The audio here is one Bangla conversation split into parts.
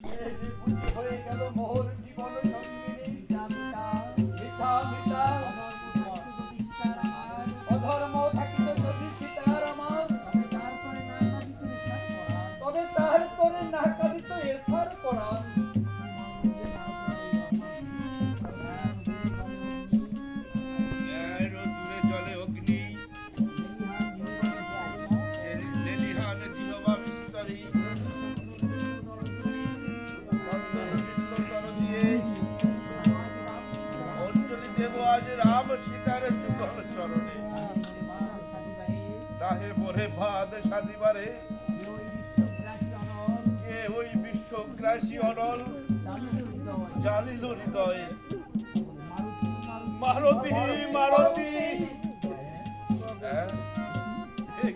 হয়ে গেল পরে ভাদ কে ওই বিশ্বগ্রাসী অনল জালিল হৃদয়ে। মালতী মালতী হ্যাঁ? এ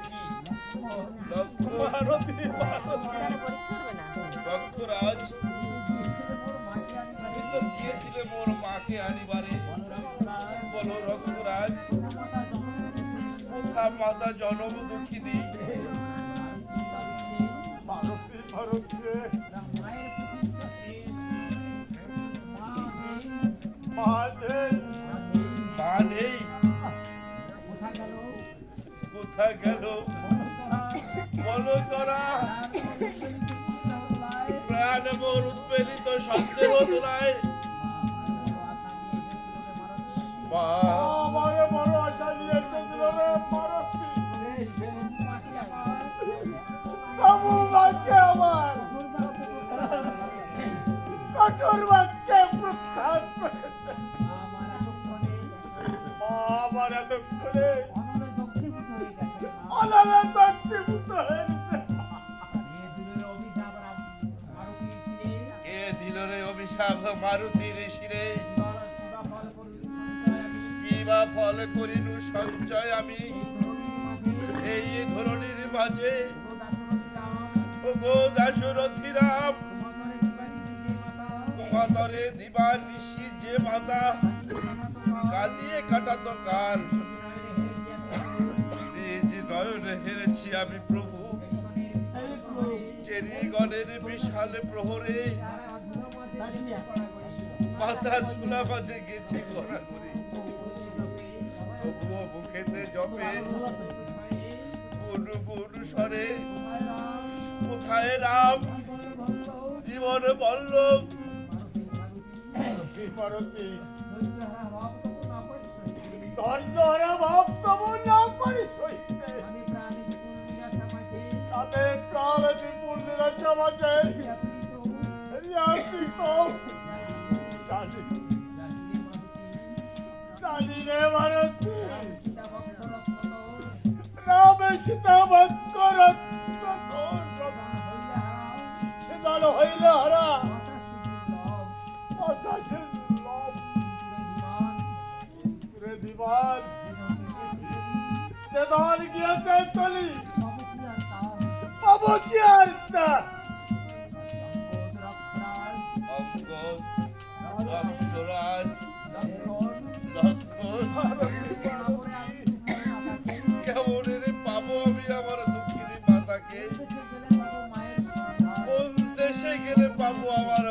কোথা মাতা জনম দুঃখিনী? মা নেই, মা নেই, কোথায় গেল বলো তোরা প্রাণ মোর উৎপেলিত সন্দেহ তোলায় মা কঠোর বাক্যে করেছে। আমার এতক্ষণে অনারে দক্ষিভূত হয়েছে এ দিল রে অভিশাপ মারুতির শিরে কি বা ফল করিনু সঞ্চয় আমি? এই ধরনের মাঝে ও গো দাসরথী রাম তোমাতরে দিবা নিশি যে মাতা, কাঁদিয়ে কাটাত কাল। নয়ন হেরেছি আমি প্রভু। বিশাল প্রহরে গেছে গড়া করে। তবুও মুখেতে জপে গুরু গুরু স্বরে, কোথায় রাম? জীবন বল্লভ মারতি ধৈর্যহারা ভাব তবু না পারি সইতে। তাতে প্রাণ বিপুলের সমাজে জানি রে ভারতী। সীতা ভক্ত রক্ত হইলে হারা। গোপাল যে ধর গিয়েছে চলি। পাবো কি আর তা wow.